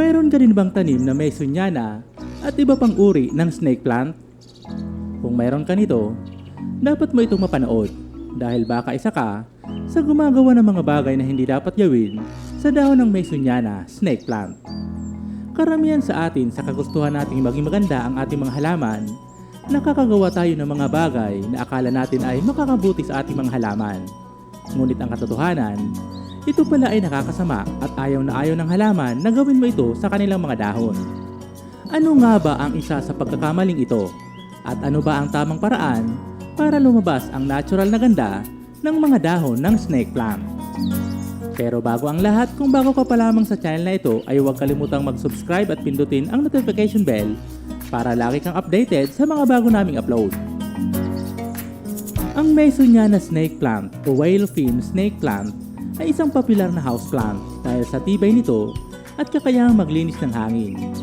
Mayroon ka din bang tanim na may sunyana at iba pang uri ng snake plant? Kung mayroon ka nito, dapat mo itong mapanood dahil baka isa ka sa gumagawa ng mga bagay na hindi dapat gawin sa dahon ng may sunyana snake plant. Karamihan sa atin sa kagustuhan nating maging maganda ang ating mga halaman, nakakagawa tayo ng mga bagay na akala natin ay makakabuti sa ating mga halaman. Ngunit ang katotohanan, ito pala ay nakakasama at ayaw na ayaw ng halaman na gawin mo ito sa kanilang mga dahon. Ano nga ba ang isa sa pagkakamaling ito? At ano ba ang tamang paraan para lumabas ang natural na ganda ng mga dahon ng snake plant? Pero bago ang lahat, kung bago ka pa lamang sa channel na ito ay huwag kalimutang mag-subscribe at pindutin ang notification bell para lagi kang updated sa mga bago naming upload. Ang Mesoniana snake plant o whale fin snake plant ay isang popular na houseplant dahil sa tibay nito at kakayahang maglinis ng hangin.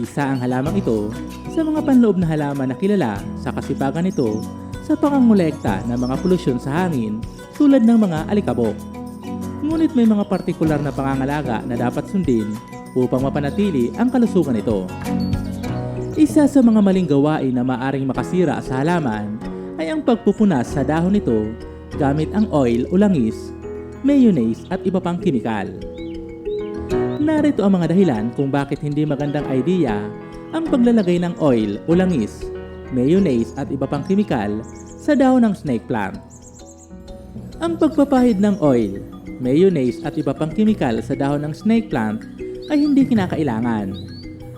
Isa ang halamang ito sa mga panloob na halaman na kilala sa kasipagan nito sa pangangolekta ng mga polusyon sa hangin tulad ng mga alikabok. Ngunit may mga partikular na pangangalaga na dapat sundin upang mapanatili ang kalusugan nito. Isa sa mga maling gawain na maaring makasira sa halaman ay ang pagpupunas sa dahon nito gamit ang oil o langis, mayonnaise at iba pang kimikal. Narito ang mga dahilan kung bakit hindi magandang idea ang paglalagay ng oil o langis, mayonnaise at iba pang kimikal sa dahon ng snake plant. Ang pagpapahid ng oil, mayonnaise at iba pang kimikal sa dahon ng snake plant ay hindi kinakailangan.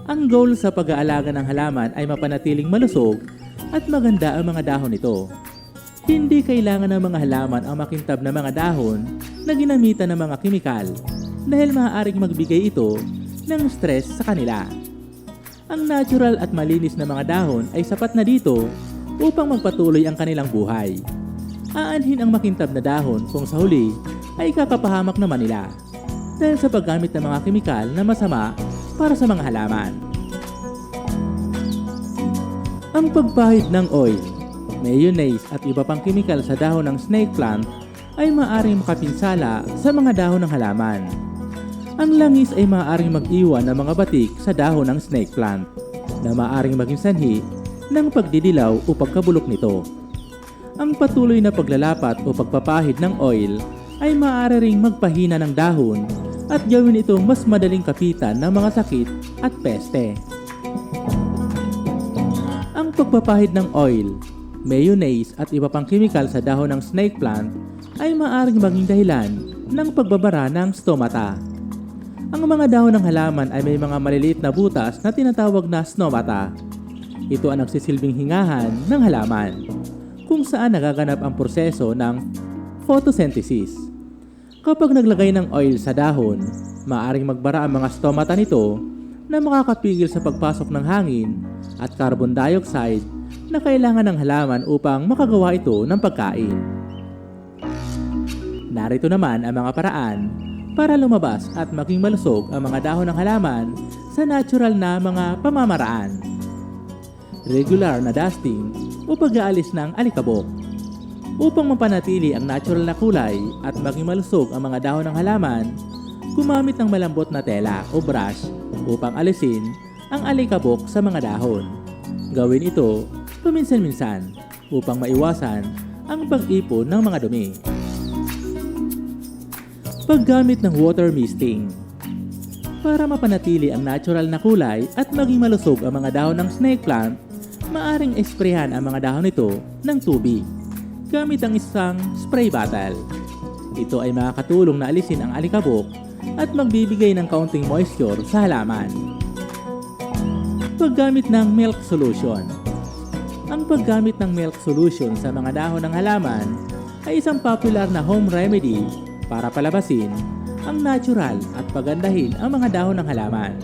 Ang goal sa pag-aalaga ng halaman ay mapanatiling malusog at maganda ang mga dahon nito. Hindi kailangan ng mga halaman ang makintab na mga dahon na ginamitan ng mga kimikal dahil maaaring magbigay ito ng stress sa kanila. Ang natural at malinis na mga dahon ay sapat na dito upang magpatuloy ang kanilang buhay. Aanhin ang makintab na dahon kung sa huli ay kakapahamak naman nila dahil sa paggamit ng mga kimikal na masama para sa mga halaman. Ang pagpahid ng oil, mayonnaise at iba pang kimikal sa dahon ng snake plant ay maaaring makapinsala sa mga dahon ng halaman. Ang langis ay maaaring mag-iwan ng mga batik sa dahon ng snake plant na maaaring maging sanhi ng pagdidilaw o pagkabulok nito. Ang patuloy na paglalapat o pagpapahid ng oil ay maaari ring magpahina ng dahon at gawin itong mas madaling kapitan ng mga sakit at peste. Ang pagpapahid ng oil, mayonnaise at iba pang kimikal sa dahon ng snake plant ay maaaring maging dahilan ng pagbabara ng stomata. Ang mga dahon ng halaman ay may mga maliliit na butas na tinatawag na stomata. Ito ang nagsisilbing hingahan ng halaman, kung saan nagaganap ang proseso ng photosynthesis. Kapag naglagay ng oil sa dahon, maaaring magbara ang mga stomata nito na makakapigil sa pagpasok ng hangin at carbon dioxide na kailangan ng halaman upang makagawa ito ng pagkain. Narito naman ang mga paraan para lumabas at maging malusog ang mga dahon ng halaman sa natural na mga pamamaraan. Regular na dusting o pag-aalis ng alikabok. Upang mapanatili ang natural na kulay at maging malusog ang mga dahon ng halaman, gumamit ng malambot na tela o brush upang alisin ang alikabok sa mga dahon. Gawin ito paminsan-minsan upang maiwasan ang pag-ipon ng mga dumi. Paggamit ng water misting Para mapanatili ang natural na kulay at maging malusog ang mga dahon ng snake plant, maaring esprehan ang mga dahon nito ng tubig gamit ang isang spray bottle. Ito ay makakatulong na alisin ang alikabok at magbibigay ng kaunting moisture sa halaman. Paggamit ng milk solution Ang paggamit ng milk solution sa mga dahon ng halaman ay isang popular na home remedy para palabasin ang natural at pagandahin ang mga dahon ng halaman.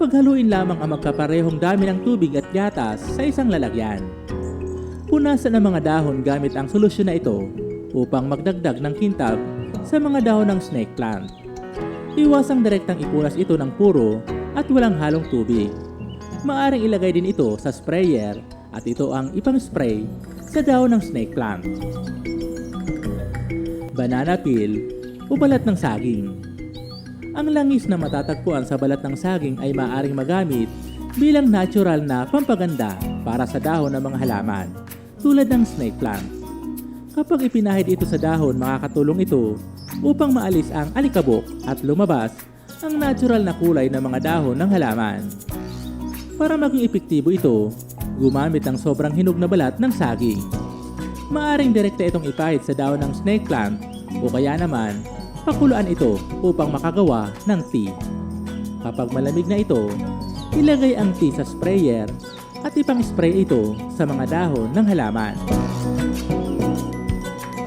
Paghaluin lamang ang magkaparehong dami ng tubig at gatas sa isang lalagyan. Punasan ang mga dahon gamit ang solusyon na ito upang magdagdag ng kintab sa mga dahon ng snake plant. Iwasang direktang ipunas ito ng puro at walang halong tubig. Maaring ilagay din ito sa sprayer at ito ang ipang-spray sa dahon ng snake plant. Banana peel o balat ng saging. Ang langis na matatagpuan sa balat ng saging ay maaaring magamit bilang natural na pampaganda para sa dahon ng mga halaman, tulad ng snake plant. Kapag ipinahid ito sa dahon, makakatulong ito upang maalis ang alikabok at lumabas ang natural na kulay ng mga dahon ng halaman. Para maging epektibo ito, gumamit ng sobrang hinog na balat ng saging. Maaring direkta itong ipahid sa dahon ng snake plant o kaya naman pakuluan ito upang makagawa ng tea. Kapag malamig na ito, ilagay ang tea sa sprayer at ipang-spray ito sa mga dahon ng halaman.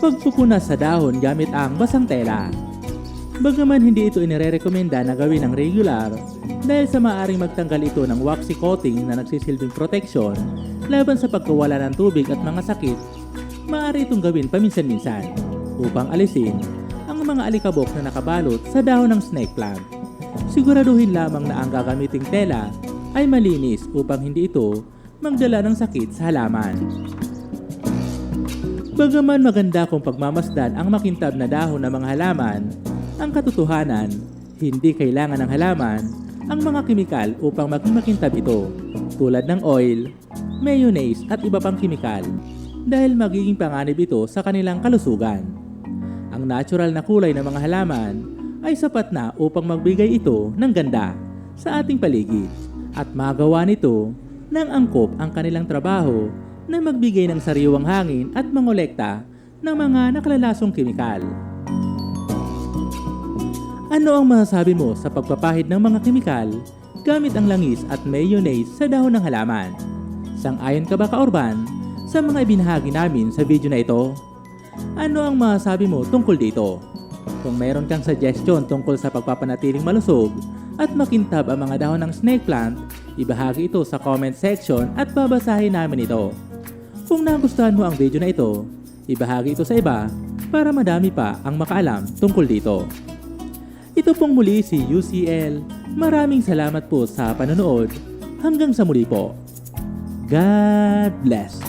Pagpupunas sa dahon gamit ang basang tela. Bagaman hindi ito inirerekomenda na gawin ng regular dahil sa maaring magtanggal ito ng waxy coating na nagsisilbing protection laban sa pagkawala ng tubig at mga sakit, maaari itong gawin paminsan-minsan upang alisin ang mga alikabok na nakabalot sa dahon ng snake plant. Siguraduhin lamang na ang gagamiting tela ay malinis upang hindi ito magdala ng sakit sa halaman. Bagaman maganda kung pagmamasdan ang makintab na dahon ng mga halaman, ang katotohanan, hindi kailangan ng halaman ang mga kemikal upang maging makintab ito, tulad ng oil, mayonnaise at iba pang kemikal, dahil magiging panganib ito sa kanilang kalusugan. Ang natural na kulay ng mga halaman ay sapat na upang magbigay ito ng ganda sa ating paligid at magawa nito ng angkop ang kanilang trabaho na magbigay ng sariwang hangin at mangolekta ng mga nakalalasong kemikal. Ano ang masasabi mo sa pagpapahid ng mga kemikal gamit ang langis at mayonnaise sa dahon ng halaman? Sang-ayon ka ba ka-urban sa mga ibinahagi namin sa video na ito? Ano ang masasabi mo tungkol dito? Kung mayroon kang suggestion tungkol sa pagpapanatiling malusog at makintab ang mga dahon ng snake plant, ibahagi ito sa comment section at babasahin namin ito. Kung nagustuhan mo ang video na ito, ibahagi ito sa iba para madami pa ang makaalam tungkol dito. Ito pong muli si UCL. Maraming salamat po sa panonood. Hanggang sa muli po. God bless.